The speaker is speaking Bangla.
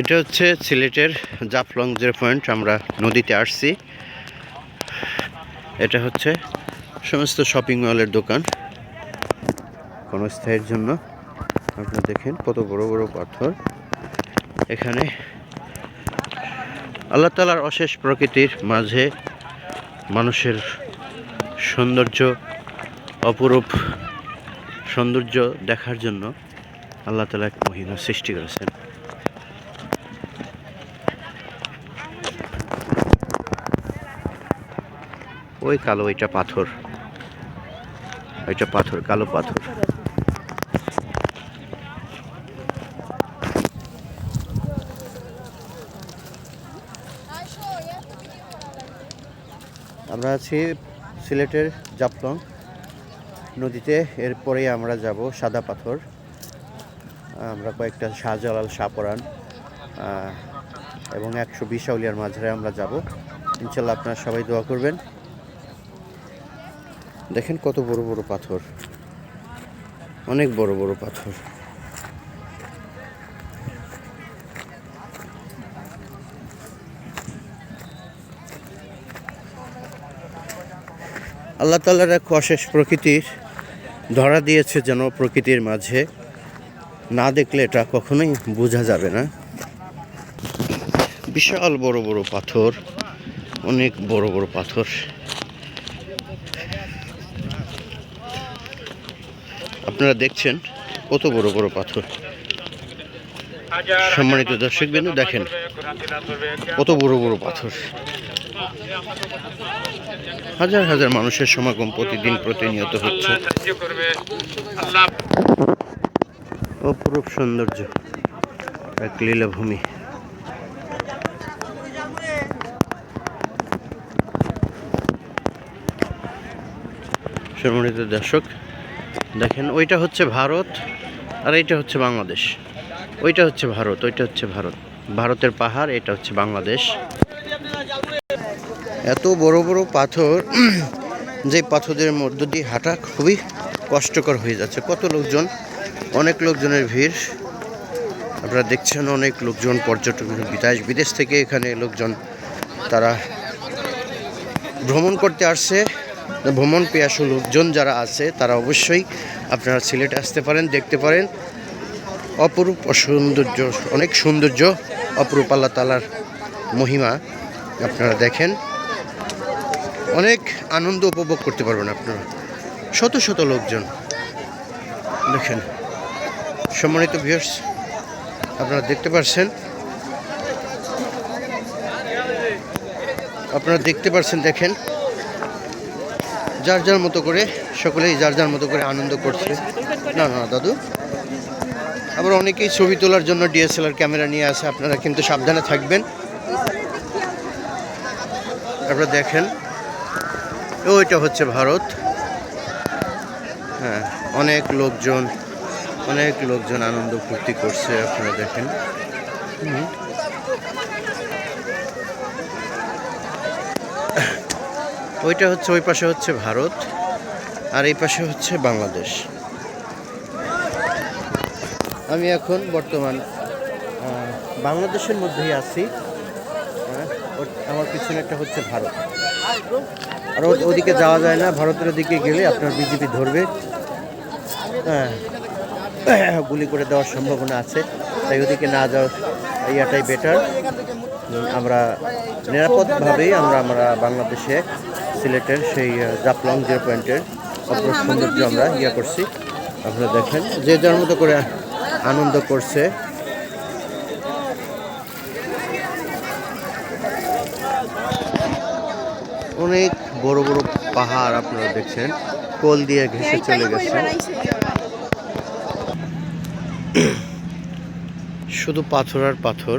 এটা হচ্ছে সিলেটের জাফলং জিরো পয়েন্ট, আমরা নদীতে আসছি। এটা হচ্ছে সমস্ত শপিং মলের দোকান। কোনো স্থায়ীর জন্য আপনারা দেখেন কত বড় বড় পাথর। এখানে আল্লাহ তালার অশেষ প্রকৃতির মাঝে মানুষের সৌন্দর্য, অপরূপ সৌন্দর্য দেখার জন্য আল্লাহ তালা এক মহিমা সৃষ্টি করেছেন। ওই কালো ওইটা পাথর। ওইটা পাথর কালো পাথর। আমরা আছি সিলেটের জাপলং নদীতে। এরপরেই আমরা যাব সাদা পাথর। আমরা কয়েকটা শাহজালাল আহ, এবং একশো বিশ আউলিয়ার মাঝারে আমরা যাব। ইনশাল্লাহ আপনারা সবাই দোয়া করবেন। দেখেন কত বড় বড় পাথর। অনেক বড় বড় পাথর। আল্লাহ তালার এক অশেষ প্রকৃতির ধরা দিয়েছে যেন প্রকৃতির মাঝে। না দেখলে এটা কখনোই বোঝা যাবে না। বিশাল বড় বড় পাথর, অনেক বড় বড় পাথর। আপনারা দেখছেন কত বড় বড় পাথর। সম্মানিত দর্শক বিন্দু দেখেন কত বড় বড় পাথর। হাজার হাজার মানুষের সমাগম প্রতিদিন প্রতিনিয়ত হচ্ছে। অপরূপ সৌন্দর্য, এক লীলাভূমি। সম্মানিত দর্শক দেখেন, ওইটা হচ্ছে ভারত আর এইটা হচ্ছে বাংলাদেশ। ওইটা হচ্ছে ভারত, ওইটা হচ্ছে ভারত। ভারতের পাহাড়, এটা হচ্ছে বাংলাদেশ। এত বড় বড় পাথর যে পাথরের মধ্য দিয়ে হাঁটা খুবই কষ্টকর হয়ে যাচ্ছে। কত লোকজন, অনেক লোকজনের ভিড়। আপনারা দেখছেন অনেক লোকজন, পর্যটক বিদেশ বিদেশ থেকে এখানে লোকজন, তারা ভ্রমণ করতে আসছে। ভ্রমণ পেয়াসু লোকজন যারা আছে, তারা অবশ্যই আপনারা সিলেটে আসতে পারেন, দেখতে পারেন। অপরূপ সৌন্দর্য, অনেক সৌন্দর্য অপরূপ আল্লাহ তালার মহিমা আপনারা দেখেন। অনেক আনন্দ উপভোগ করতে পারবেন আপনারা। শত শত লোকজন। দেখেন। সম্মানিত ভিউয়ার্স আপনারা দেখতে পাচ্ছেন আপনারা দেখতে পাচ্ছেন দেখেন। যার যার মতো করে, সকলেই যার যার মতো করে আনন্দ করছে। না না, দাদু। আবার অনেকেই ছবি তোলার জন্য ডিএসএলআর ক্যামেরা নিয়ে আসে, আপনারা কিন্তু সাবধানে থাকবেন। আপনারা দেখেন, ওইটা হচ্ছে ভারত। হ্যাঁ অনেক লোকজন অনেক লোকজন আনন্দ ফুর্তি করছে, আপনারা দেখেন। হুম। ওইটা হচ্ছে, ওই পাশে হচ্ছে ভারত, আর এই পাশে হচ্ছে বাংলাদেশ। আমি এখন বর্তমান বাংলাদেশের মধ্যেই আছি। আমার পিছনে একটা হচ্ছে ভারত। আর ওদিকে যাওয়া যায় না, ভারতের দিকে গেলে আপনার বিজেপি ধরবে। হ্যাঁ গুলি করে দেওয়ার সম্ভাবনা আছে, তাই ওদিকে না যাওয়ার ইয়াটাই বেটার আমরা নিরাপদভাবেই আমরা আমরা বাংলাদেশে সিলেটের সেই জাপলং জিরো পয়েন্টের অপর সৌন্দর্য আমরা ইয়ে করছি। আপনারা দেখেন যে যার মতো করে আনন্দ করছে। অনেক বড় বড় পাহাড় আপনারা দেখছেন কোল দিয়ে ঘেসে চলে গেছে। শুধু পাথর আর পাথর।